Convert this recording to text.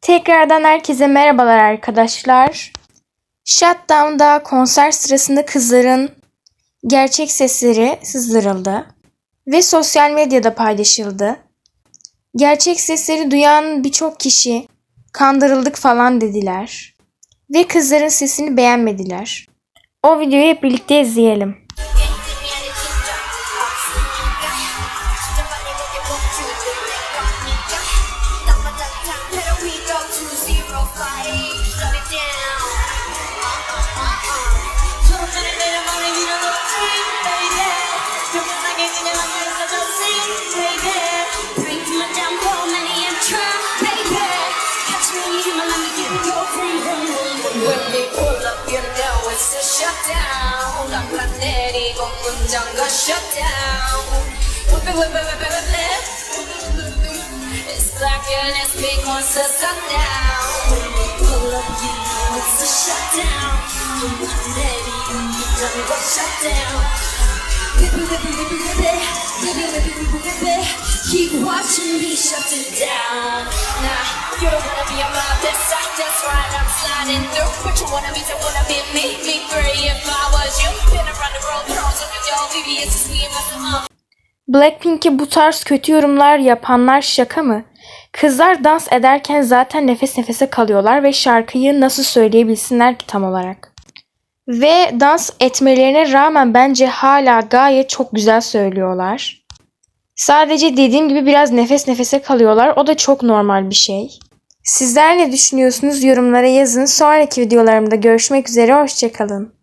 Tekrardan herkese merhabalar arkadaşlar. Shutdown'da konser sırasında kızların gerçek sesleri sızdırıldı ve sosyal medyada paylaşıldı. Gerçek sesleri duyan birçok kişi kandırıldık falan dediler ve kızların sesini beğenmediler. O videoyu hep birlikte izleyelim. Shut down. It, whip it, whip it. It's black and it's pink once the sun down. Pull up, you know it's a shut down. It, whip it, whip it. Keep watching me shut it down. Nah, you don't wanna be about this side, that's right, I'm sliding through. But you wanna be, wanna the pros Blackpink'e bu tarz kötü yorumlar yapanlar şaka mı? Kızlar dans ederken zaten nefes nefese kalıyorlar ve şarkıyı nasıl söyleyebilsinler ki tam olarak? Ve dans etmelerine rağmen bence hala gayet çok güzel söylüyorlar. Sadece dediğim gibi biraz nefes nefese kalıyorlar. O da çok normal bir şey. Sizler ne düşünüyorsunuz? Yorumlara yazın. Sonraki videolarımda görüşmek üzere. Hoşçakalın.